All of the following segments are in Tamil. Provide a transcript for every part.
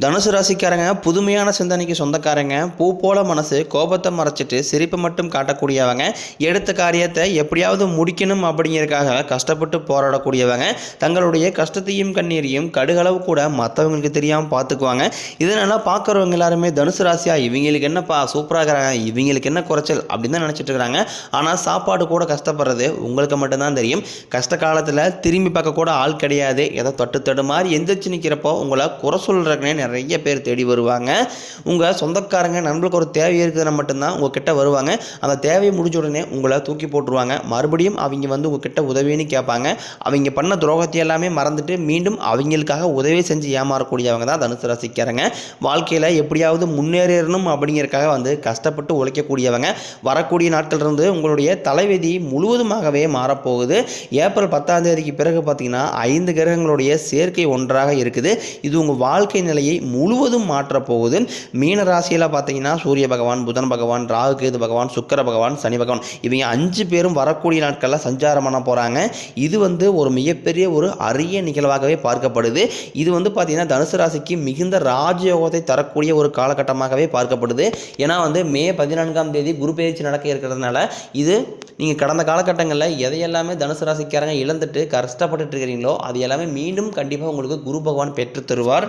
தனுசு ராசிக்காரங்க புதுமையான சிந்தனைக்கு சொந்தக்காரங்க. பூ போல மனசு கோபத்தை மறைச்சிட்டு சிரிப்பை மட்டும் காட்டக்கூடியவங்க. எடுத்த காரியத்தை எப்படியாவது முடிக்கணும் அப்படிங்கிறதுக்காக கஷ்டப்பட்டு போராடக்கூடியவங்க. தங்களுடைய கஷ்டத்தையும் கண்ணீரையும் கடுகளவு கூட மற்றவங்களுக்கு தெரியாமல் பார்த்துக்குவாங்க இதனால பார்க்குறவங்க எல்லாருமே தனுசு ராசியா இவங்களுக்கு என்னப்பா சூப்பராக இருக்கிறாங்க இவங்களுக்கு என்ன குறைச்சல் அப்படின்னு தான் நினச்சிட்டு இருக்கிறாங்க ஆனால் சாப்பாடு கூட கஷ்டப்படுறது உங்களுக்கு மட்டும்தான் தெரியும். கஷ்ட காலத்தில் திரும்பி பார்க்க கூட ஆள் கிடையாது. ஏதோ தொட்டு தடுமாறி மாதிரி எந்திரிச்சு நிற்கிறப்போ உங்களை குறை சொல்கிறேன்னு நிறைய பேர் தேடி வருவாங்க. உங்கள் சொந்தக்காரங்க நண்பர்களுக்கு ஒரு தேவை இருக்குதுன்னா மட்டும்தான் உங்ககிட்ட வருவாங்க. அந்த தேவையை முடிஞ்ச உடனே உங்களை தூக்கி போட்டுருவாங்க. மறுபடியும் அவங்க வந்து உங்ககிட்ட உதவின்னு கேட்பாங்க. அவங்க பண்ண துரோகத்தை எல்லாமே மறந்துட்டு மீண்டும் அவங்களுக்காக உதவி செஞ்சு ஏமாறக்கூடியவங்க தான் தனுசு ராசிக்காரங்க. வாழ்க்கையில் எப்படியாவது முன்னேறணும் அப்படிங்கிறதுக்காக வந்து கஷ்டப்பட்டு உழைக்கக்கூடியவங்க. வரக்கூடிய நாட்களிலிருந்து உங்களுடைய தலைவிதி முழுவதுமாகவே மாறப்போகுது. ஏப்ரல் பத்தாம் தேதிக்கு பிறகு பார்த்தீங்கன்னா ஐந்து கிரகங்களுடைய சேர்க்கை ஒன்றாக இருக்குது. இது உங்கள் வாழ்க்கை நிலையை முழுவதும் மாற்றப்போகுது மீன ராசியில் பார்த்தீங்கன்னா சூரிய பகவான் புதன் பகவான் ராகு கேது பகவான் சுக்கர பகவான் சனி பகவான் இவங்க அஞ்சு பேரும் வரக்கூடிய நாட்களில் சஞ்சாரம் பண்ண போகிறாங்க இது வந்து ஒரு மிகப்பெரிய ஒரு அரிய நிகழ்வாகவே பார்க்கப்படுது. இது வந்து பார்த்தீங்கன்னா தனுசு ராசிக்கு மிகுந்த ராஜயோகத்தை தரக்கூடிய ஒரு காலகட்டமாகவே பார்க்கப்படுது. ஏன்னா வந்து மே பதினான்காம் தேதி குரு பயிற்சி நடக்க இருக்கிறதுனால இது நீங்கள் கடந்த காலகட்டங்களில் எதையெல்லாமே தனுசு ராசிக்காரங்க இழந்துட்டு கஷ்டப்பட்டுட்டு இருக்கிறீங்களோ அது எல்லாமே மீண்டும் கண்டிப்பாக உங்களுக்கு குரு பகவான் பெற்று தருவார்.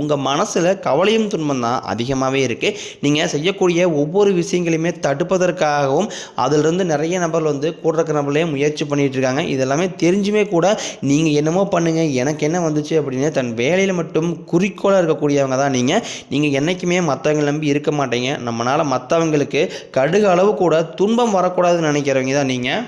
உங்கள் மனசில் கவலையும் துன்பம் தான் அதிகமாகவே இருக்குது நீங்கள் செய்யக்கூடிய ஒவ்வொரு விஷயங்களையுமே தடுப்பதற்காகவும் அதிலிருந்து நிறைய நபர்கள் வந்து கூட இருக்கிற நபர்களே முயற்சி பண்ணிகிட்டு இருக்காங்க. இதெல்லாமே தெரிஞ்சுமே கூட நீங்கள் என்னமோ பண்ணுங்கள் எனக்கு என்ன வந்துச்சு அப்படின்னு தன் வேலையில் மட்டும் குறிக்கோளாக இருக்கக்கூடியவங்க தான் நீங்கள் நீங்கள் என்றைக்குமே மற்றவங்களை நம்பி இருக்க மாட்டீங்க. நம்மளால் மற்றவங்களுக்கு கடுகு அளவு கூட துன்பம் வரக்கூடாதுன்னு நினைக்கிறவங்க தான் நீங்கள்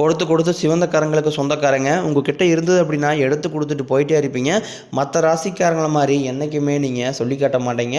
கொடுத்து கொடுத்து சிவந்தக்காரங்களுக்கு சொந்தக்காரங்க. உங்ககிட்ட இருந்தது அப்படின்னா எடுத்து கொடுத்துட்டு போயிட்டே இருப்பீங்க. மற்ற ராசிக்காரங்களை மாதிரி என்றைக்குமே நீங்கள் சொல்லி காட்ட மாட்டீங்க.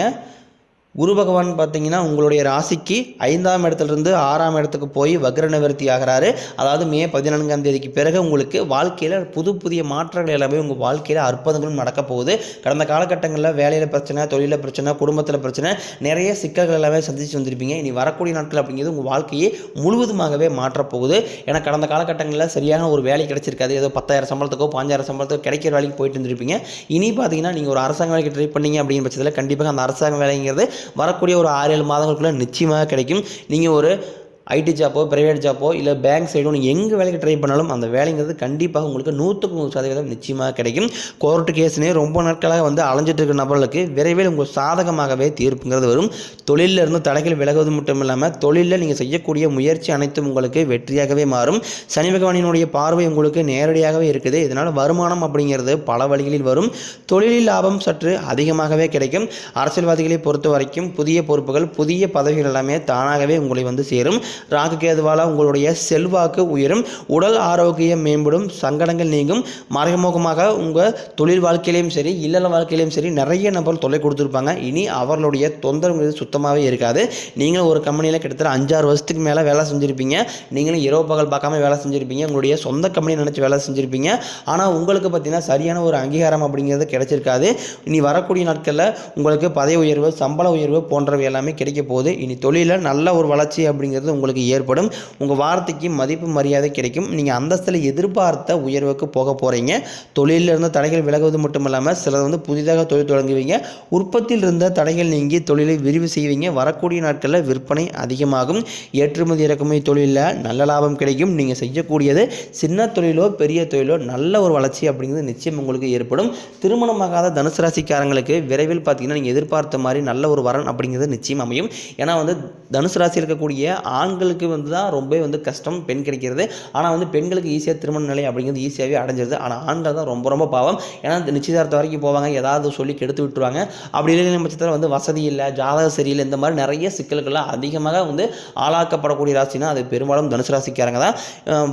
குரு பகவான் பார்த்தீங்கன்னா உங்களுடைய ராசிக்கு ஐந்தாம் இடத்துலேருந்து ஆறாம் இடத்துக்கு போய் வக்ர நிவர்த்தி ஆகிறாரு. அதாவது மே பதினான்காம் தேதிக்கு பிறகு உங்களுக்கு வாழ்க்கையில் புது புதிய மாற்றங்கள் எல்லாமே உங்கள் வாழ்க்கையில் அற்புதங்களும் நடக்க போகுது. கடந்த காலகட்டங்களில் வேலையில் பிரச்சனை தொழிலில் பிரச்சனை குடும்பத்தில் பிரச்சனை நிறைய சிக்கல்கள் எல்லாமே சந்திச்சு வந்திருப்பீங்க. இனி வரக்கூடிய நாட்கள் அப்படிங்கிறது உங்கள் வாழ்க்கையை முழுவதுமாகவே மாற்றப்போகுது ஏன்னா கடந்த காலகட்டங்களில் சரியான ஒரு வேலை கிடைச்சிருக்காது. ஏதோ பத்தாயிரம் சம்பளத்துக்கோ பாஞ்சாயிரம் சம்பளத்துக்கோ கிடைக்கிற வேலைக்கு போயிட்டு இருந்திருப்பீங்க. இனி பார்த்தீங்கன்னா நீங்கள் ஒரு அரசாங்க வேலைக்கு ட்ரை பண்ணீங்க அப்படிங்கிற பட்சத்தில் கண்டிப்பாக அந்த அரசாங்க வேலைங்கிறது வரக்கூடிய ஒரு ஆறு ஏழு மாதங்களுக்குள்ளே நிச்சயமாக கிடைக்கும். நீங்கள் ஒரு ஐடி ஜாப்போ ப்ரைவேட் ஜாப்போ இல்லை பேங்க் சைடோ நீங்கள் எங்கே வேலைக்கு ட்ரை பண்ணாலும் அந்த வேலைங்கிறது கண்டிப்பாக உங்களுக்கு நூற்றுக்கு நூறு சதவீதம் நிச்சயமாக கிடைக்கும். கோர்ட்டு கேஸ்னே ரொம்ப நாட்களாக வந்து அலைஞ்சிட்டு இருக்கிற நபர்களுக்கு விரைவில் உங்கள் சாதகமாகவே தீர்ப்புங்கிறது வரும். தொழிலில் இருந்து தடைகள் விலகுவது மட்டும் இல்லாமல் தொழிலில் நீங்கள் செய்யக்கூடிய முயற்சி அனைத்தும் உங்களுக்கு வெற்றியாகவே மாறும். சனி பகவானினுடைய பார்வை உங்களுக்கு நேரடியாகவே இருக்குது. இதனால் வருமானம் அப்படிங்கிறது பல வழிகளில் வரும். தொழிலில் லாபம் சற்று அதிகமாகவே கிடைக்கும். அரசியல்வாதிகளை பொறுத்த வரைக்கும் புதிய பொறுப்புகள் புதிய பதவிகள் எல்லாமே தானாகவே உங்களை வந்து சேரும். ராகுகேதுவால் உங்களுடைய செல்வாக்கு உயரும் உடல் ஆரோக்கியம் மேம்படும் சங்கடங்கள் நீங்கும். மறைமுகமாக உங்கள் தொழில் வாழ்க்கையிலையும் சரி இல்லற வாழ்க்கையிலையும் சரி நிறைய நபர் தொல்லை கொடுத்துருப்பாங்க. இனி அவர்களுடைய தொந்தரவுங்கிறது சுத்தமாகவே இருக்காது. நீங்களும் ஒரு கம்பெனியில் கிட்டத்தட்ட அஞ்சாறு வருஷத்துக்கு மேலே வேலை செஞ்சுருப்பீங்க. நீங்களும் இரவு பகல் பார்க்காம வேலை செஞ்சுருப்பீங்க. உங்களுடைய சொந்த கம்பெனி நினச்சி வேலை செஞ்சுருப்பீங்க. ஆனால் உங்களுக்கு பார்த்தீங்கன்னா சரியான ஒரு அங்கீகாரம் அப்படிங்கிறது கிடைச்சிருக்காது. இனி வரக்கூடிய நாட்களில் உங்களுக்கு பதவி உயர்வு சம்பள உயர்வு போன்றவை எல்லாமே கிடைக்க போகுது. இனி தொழிலில் நல்ல ஒரு வளர்ச்சி அப்படிங்கிறது உங்களுக்கு ஏற்படும். உங்கள் வார்த்தைக்கு மதிப்பு மரியாதை கிடைக்கும். நீங்கள் அந்தஸ்தில் எதிர்பார்த்த உயர்வுக்கு போக போகிறீங்க தொழிலில் இருந்த தடைகள் விலகுவது மட்டும் இல்லாமல் சிலர் வந்து புதிதாக தொழில் தொடங்குவீங்க. உற்பத்தியில் இருந்த தடைகள் நீங்கி தொழிலை விரிவு செய்வீங்க. வரக்கூடிய நாட்களில் விற்பனை அதிகமாகும். ஏற்றுமதி இறக்குமதி தொழிலில் நல்ல லாபம் கிடைக்கும். நீங்கள் செய்யக்கூடியது சின்ன தொழிலோ பெரிய தொழிலோ நல்ல ஒரு வளர்ச்சி அப்படிங்கிறது நிச்சயம் உங்களுக்கு ஏற்படும். திருமணமாகாத தனுசு ராசிக்காரங்களுக்கு விரைவில் பார்த்தீங்கன்னா நீங்கள் எதிர்பார்த்த மாதிரி நல்ல ஒரு வரன் அப்படிங்கிறது நிச்சயம் அமையும். ஏன்னா வந்து தனுசு ராசியில் இருக்கக்கூடிய ஆண் ஆண்களுக்கு வந்து தான் ரொம்ப வந்து கஷ்டம் பெண் கிடைக்கிறது. ஆனால் வந்து பெண்களுக்கு ஈஸியாக திருமண நிலை அப்படிங்கிறது ஈஸியாகவே அடைஞ்சிருது. ஆனால் ஆண்கள் தான் ரொம்ப ரொம்ப பாவம். ஏன்னா இந்த நிச்சயதார்த்தம் வரைக்கும் போவாங்க. ஏதாவது சொல்லி கெடுத்து விட்டுருவாங்க. அப்படி இல்லைன்னு பட்சத்தில் வந்து வசதி இல்லை ஜாதகம் சரியில்லை இந்த மாதிரி நிறைய சிக்கல்கள்லாம் அதிகமாக வந்து ஆளாக்கப்படக்கூடிய ராசினா அது பெரும்பாலும் தனுசு ராசிக்காரங்க தான்.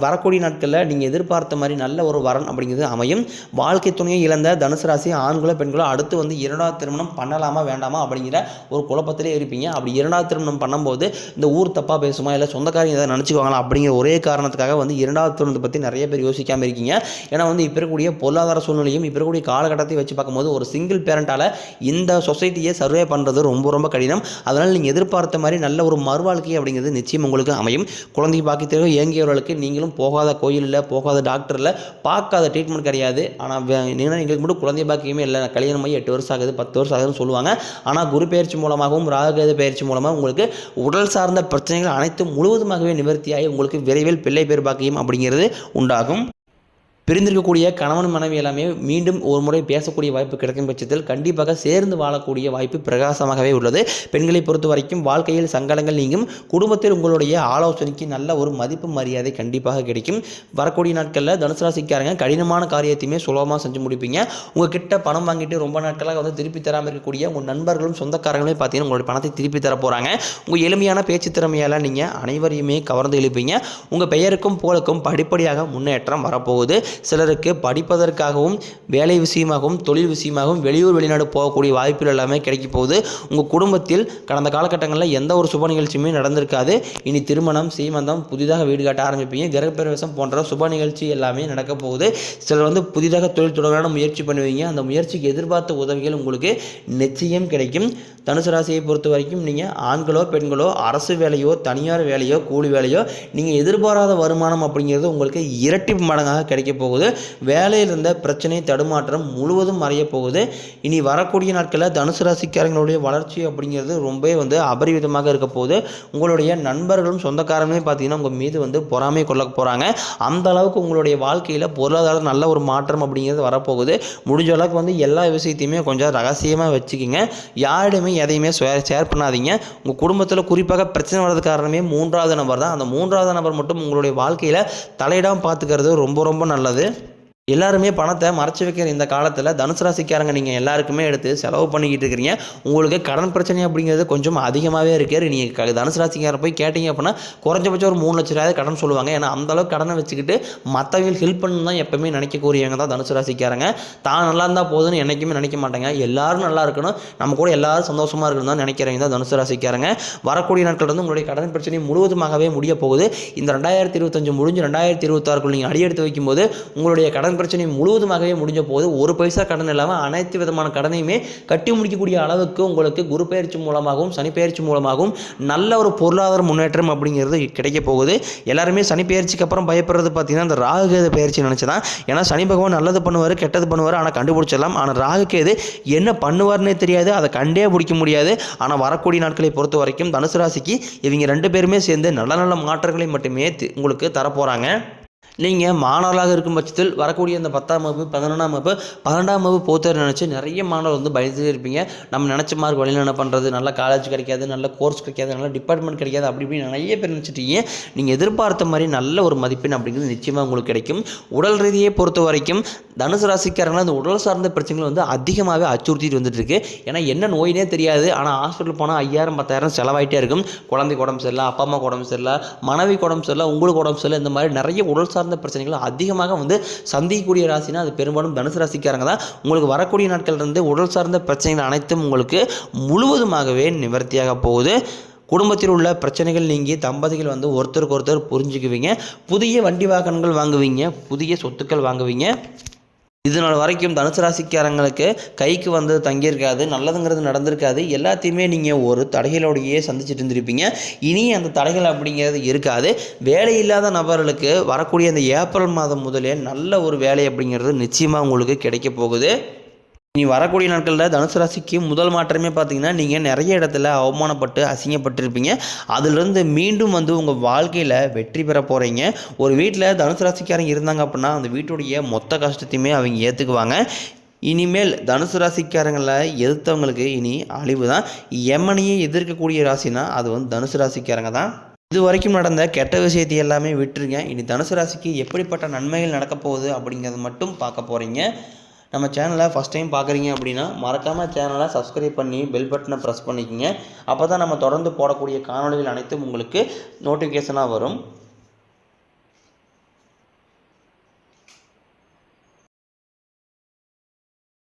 வரக்கூடிய நாட்களில் நீங்கள் எதிர்பார்த்த மாதிரி நல்ல ஒரு வரன் அப்படிங்கிறது அமையும். வாழ்க்கை துணையை இழந்த தனுசு ராசி ஆண்களோ பெண்களோ அடுத்து வந்து இரண்டாவது திருமணம் பண்ணலாமா வேண்டாமா அப்படிங்கிற ஒரு குழப்பத்திலே இருப்பீங்க. அப்படி இரண்டாவது திருமணம் பண்ணும்போது இந்த ஊர் தப்பாக பேசுமா இல்லை சொந்தக்காரங்க எதாவது நினச்சிக்குவாங்களா அப்படிங்கிற ஒரே காரணத்துக்காக வந்து இரண்டாவது திருமணத்தை பற்றி நிறைய பேர் யோசிக்காமல் இருக்கீங்க. ஏன்னா வந்து இப்போ இருக்கக்கூடிய பொருளாதார சூழ்நிலையும் இப்போ இருக்கக்கூடிய காலகட்டத்தை வச்சு பார்க்கும்போது ஒரு சிங்கிள் பேரண்டால் இந்த சொசைட்டியை சர்வே பண்ணுறது ரொம்ப ரொம்ப கடினம். அதனால் நீங்கள் எதிர்பார்த்த மாதிரி நல்ல ஒரு மறுவாழ்க்கை அப்படிங்கிறது நிச்சயம் உங்களுக்கு அமையும். குழந்தை பாக்கியத்திற்கு இயங்கியவர்களுக்கு நீங்களும் போகாத கோயில் இல்லை போகாத டாக்டர் இல்லை பார்க்காத ட்ரீட்மெண்ட் கிடையாது. ஆனால் நீங்கள் எங்களுக்கு மட்டும் குழந்தை பாக்கியமே இல்லை கல்யாணம் ஆகி எட்டு வருஷம் ஆகுது பத்து வருஷம் ஆகுதுன்னு சொல்லுவாங்க. ஆனால் குரு பயிற்சி மூலமாகவும் ராககேது பயிற்சி மூலமாக உங்களுக்கு உடல் சார்ந்த பிரச்சனைகள் அனைத்தும் முழுவதுமாகவே நிவர்த்தியாகி உங்களுக்கு விரைவில் பிள்ளை பேர் பாக்கியம் அப்படிங்கிறது உண்டாகும். பிரிந்திருக்கக்கூடிய கணவன் மனைவி எல்லாமே மீண்டும் ஒரு முறை பேசக்கூடிய வாய்ப்பு கிடைக்கும் பட்சத்தில் கண்டிப்பாக சேர்ந்து வாழக்கூடிய வாய்ப்பு பிரகாசமாகவே உள்ளது. பெண்களை பொறுத்த வரைக்கும் வாழ்க்கையில் சங்கடங்கள் நீங்கும். குடும்பத்தில் உங்களுடைய ஆலோசனைக்கு நல்ல ஒரு மதிப்பு மரியாதை கண்டிப்பாக கிடைக்கும். வரக்கூடிய நாட்களில் தனுசு ராசிக்காரங்க கடினமான காரியத்தையுமே சுலபமாக செஞ்சு முடிப்பீங்க. உங்ககிட்ட பணம் வாங்கிட்டு ரொம்ப நாட்களாக வந்து திருப்பி தராமல் இருக்கக்கூடிய உங்கள் நண்பர்களும் சொந்தக்காரங்களுமே பார்த்தீங்கன்னா உங்களுடைய பணத்தை திருப்பி தர போகிறாங்க உங்கள் எளிமையான பேச்சு திறமையால் நீங்கள் அனைவரையுமே கவர்ந்து எழுப்பீங்க. உங்கள் பெயருக்கும் புகழுக்கும் படிப்படியாக முன்னேற்றம் வரப்போகுது. சிலருக்கு படிப்பதற்காகவும் வேலை விஷயமாகவும் தொழில் விஷயமாகவும் வெளியூர் வெளிநாடு போகக்கூடிய வாய்ப்புகள் எல்லாமே கிடைக்க போகுது. உங்கள் குடும்பத்தில் கடந்த காலகட்டங்களில் எந்த ஒரு சுப நிகழ்ச்சியுமே நடந்திருக்காது. இனி திருமணம் சீமந்தம் புதிதாக வீடு கட்ட ஆரம்பிப்பீங்க. கிரகப்பிரவேசம் போன்ற சுப நிகழ்ச்சி எல்லாமே நடக்க போகுது. சிலர் வந்து புதிதாக தொழில் தொடர்பான முயற்சி பண்ணுவீங்க. அந்த முயற்சிக்கு எதிர்பார்த்த உதவிகள் உங்களுக்கு நிச்சயம் கிடைக்கும். தனுசு ராசியை பொறுத்த வரைக்கும் நீங்கள் ஆண்களோ பெண்களோ அரசு வேலையோ தனியார் வேலையோ கூலி வேலையோ நீங்கள் எதிர்பாராத வருமானம் அப்படிங்கிறது உங்களுக்கு இரட்டி மடங்காக கிடைக்க போகுது. வேலையில் இருந்த பிரச்சனை தடுமாற்றம் முழுவதும் மறைய போகுது. இனி வரக்கூடிய நாட்களில் தனுசு ராசிக்காரங்களுடைய வளர்ச்சி அப்படிங்கிறது ரொம்பவே வந்து அபரிவிதமாக இருக்க போகுது. உங்களுடைய நண்பர்களும் சொந்தக்காரங்களுமே பார்த்தீங்கன்னா உங்கள் மீது வந்து பொறாமை கொள்ள போகிறாங்க அந்த அளவுக்கு உங்களுடைய வாழ்க்கையில் பொருளாதார நல்ல ஒரு மாற்றம் அப்படிங்கிறது வரப்போகுது. முடிஞ்ச அளவுக்கு வந்து எல்லா விஷயத்தையுமே கொஞ்சம் ரகசியமாக வச்சுக்கிங்க. யாரிடமே எதையுமே ஷேர் ஷேர் பண்ணாதீங்க. உங்கள் குடும்பத்தில் குறிப்பாக பிரச்சனை வர்றது காரணமே மூன்றாவது நபர் தான். அந்த மூன்றாவது நபர் மட்டும் உங்களுடைய வாழ்க்கையில் தலையிடாமல் பார்த்துக்கிறது ரொம்ப ரொம்ப நல்லது. உள்ளது எல்லாருமே பணத்தை மறைச்சி வைக்கிற இந்த காலத்தில் தனுசு ராசிக்காரங்க நீங்கள் எல்லாருக்குமே எடுத்து செலவு பண்ணிக்கிட்டு இருக்கிறீங்க. உங்களுக்கு கடன் பிரச்சனை அப்படிங்கிறது கொஞ்சம் அதிகமாகவே இருக்காரு நீங்கள் க தனுசு ராசிக்கார போய் கேட்டிங்க அப்படின்னா குறைஞ்சபட்சம் ஒரு மூணு லட்ச ரூபாய் கடன் சொல்லுவாங்க. ஏன்னா அந்தளவுக்கு கடனை வச்சுக்கிட்டு மற்றவர்கள் ஹெல்ப் பண்ணணும் தான் எப்பவுமே நினைக்கக்கூடியவங்க தான் தனுசு ராசிக்காரங்க. தான் நல்லா இருந்தால் போதும்னு என்றைக்குமே நினைக்க மாட்டாங்க. எல்லாரும் நல்லா இருக்கணும். நம்ம கூட எல்லாரும் சந்தோஷமாக இருக்கணும் தான் நினைக்கிறவங்க தான் தனுசு ராசிக்காரங்க. வரக்கூடிய நாட்கள் வந்து உங்களுடைய கடன் பிரச்சனை முழுவதுமாகவே முடிய போகுது இந்த ரெண்டாயிரத்தி இருபத்தஞ்சு முடிஞ்சு ரெண்டாயிரத்தி இருபத்தாறுக்குள் நீங்கள் அடியெடுத்து வைக்கும்போது உங்களுடைய கடன் பிரச்சனை முழுவதுமாகவே முடிஞ்ச போது ஒரு பைசா கடன் இல்லாமல் அனைத்து விதமான கடனையுமே கட்டி முடிக்கக்கூடிய அளவுக்கு உங்களுக்கு குரு பயிற்சி மூலமாகவும் சனி பயிற்சி மூலமாகவும் நல்ல ஒரு பொருளாதார முன்னேற்றம் அப்படிங்கிறது கிடைக்க போகுது. எல்லாருமே சனி பயிற்சிக்கு அப்புறம் பயப்படுறது பார்த்தீங்கன்னா அந்த ராகுகேது பயிற்சி நினச்சி தான் ஏன்னா சனி பகவான் நல்லது பண்ணுவார் கெட்டது பண்ணுவார் ஆனால் கண்டுபிடிச்சிடலாம். ஆனால் ராகுகேது என்ன பண்ணுவார்னே தெரியாது. அதை கண்டே பிடிக்க முடியாது. ஆனால் வரக்கூடிய நாட்களை பொறுத்த வரைக்கும் தனுசு ராசிக்கு இவங்க ரெண்டு பேருமே சேர்ந்து நல்ல நல்ல மாற்றங்களை மட்டுமே தி- உங்களுக்கு தரப்போகிறாங்க நீங்கள் மாணவர்களாக இருக்கும் பட்சத்தில் வரக்கூடிய அந்த பத்தாம் வகுப்பு பதினொன்றாம் வகுப்பு பன்னெண்டாம் வகுப்பு போத்தர் நினச்சி நிறைய மாணவர் வந்து பயந்துட்டே இருப்பீங்க. நம்ம நினச்ச மார்க் வழியில் என்ன பண்ணுறது நல்ல காலேஜ் கிடைக்காது நல்ல கோர்ஸ் கிடைக்காது நல்ல டிபார்ட்மெண்ட் கிடைக்காது அப்படி இப்படி நிறைய பேர் நினச்சிட்டீங்க நீங்கள் எதிர்பார்த்த மாதிரி நல்ல ஒரு மதிப்பெண் அப்படிங்கிறது நிச்சயமாக உங்களுக்கு கிடைக்கும். உடல் ரீதியை பொறுத்த வரைக்கும் தனுசு ராசிக்காரங்களை அந்த உடல் சார்ந்த பிரச்சனைகள் வந்து அதிகமாகவே அச்சுறுத்திட்டு வந்துட்டுருக்கு. ஏன்னா என்ன நோயினே தெரியாது. ஆனால் ஹாஸ்பிட்டல் போனால் ஐயாயிரம் பத்தாயிரம் செலவாயிட்டே இருக்கும். குழந்தைக்கு உடம்பு சரியில்லை அப்பா அம்மா உடம்பு சரியில்லை மனைவிக்கு உடம்பு சரியில்லை உங்களுக்கு உடம்பு சரியில்லை இந்த மாதிரி நிறைய உடல் சார்ந்த பிரச்சனைகள் அதிகமாக வந்து சந்திக்கக்கூடிய ராசினா அது பெரும்பாலும் தனுசு ராசிக்காரங்க தான். உங்களுக்கு வரக்கூடிய நாட்கள்லேருந்து உடல் சார்ந்த பிரச்சனைகள் அனைத்தும் உங்களுக்கு முழுவதுமாகவே நிவர்த்தியாக போகுது. குடும்பத்தில் உள்ள பிரச்சனைகள் நீங்கி தம்பதிகள் வந்து ஒருத்தருக்கு ஒருத்தர் புரிஞ்சுக்குவீங்க. புதிய வண்டி வாகனங்கள் வாங்குவீங்க. புதிய சொத்துக்கள் வாங்குவீங்க. இது நாள் வரைக்கும் தனுசு ராசிக்காரங்களுக்கு கைக்கு வந்து தங்கியிருக்காது நல்லதுங்கிறது நடந்திருக்காது. எல்லாத்தையுமே நீங்கள் ஒரு தடைகளோடையே சந்திச்சுட்டு இருந்திருப்பீங்க. இனி அந்த தடைகள் அப்படிங்கிறது இருக்காது. வேலை இல்லாத நபர்களுக்கு வரக்கூடிய அந்த ஏப்ரல் மாதம் முதலே நல்ல ஒரு வேலை அப்படிங்கிறது நிச்சயமாக உங்களுக்கு கிடைக்க போகுது. இனி வரக்கூடிய நாட்களில் தனுசு ராசிக்கு முதல் மாற்றமே பார்த்தீங்கன்னா நீங்கள் நிறைய இடத்துல அவமானப்பட்டு அசிங்கப்பட்டிருப்பீங்க. அதிலிருந்து மீண்டும் வந்து உங்கள் வாழ்க்கையில் வெற்றி பெற போகிறீங்க ஒரு வீட்டில் தனுசு ராசிக்காரங்க இருந்தாங்க அப்படின்னா அந்த வீட்டுடைய மொத்த கஷ்டத்தையுமே அவங்க ஏற்றுக்குவாங்க இனிமேல் தனுசு ராசிக்காரங்களை எதிர்த்தவங்களுக்கு இனி அழிவு தான். எம்மனையே எதிர்க்கக்கூடிய ராசினா அது வந்து தனுசு ராசிக்காரங்க தான். இது வரைக்கும் நடந்த கெட்ட விஷயத்தை எல்லாமே விட்டுருங்க. இனி தனுசு ராசிக்கு எப்படிப்பட்ட நன்மைகள் நடக்க போகுது அப்படிங்கிறத மட்டும் பார்க்க போகிறீங்க நம்ம சேனலை ஃபஸ்ட் டைம் பார்க்குறீங்க அப்படின்னா மறக்காமல் சேனலை சப்ஸ்கிரைப் பண்ணி பெல் பட்டனை ப்ரெஸ் பண்ணிக்கோங்க. அப்போ தான் நம்ம தொடர்ந்து போடக்கூடிய காணொலிகள் அனைத்தும் உங்களுக்கு நோட்டிஃபிகேஷனாக வரும்.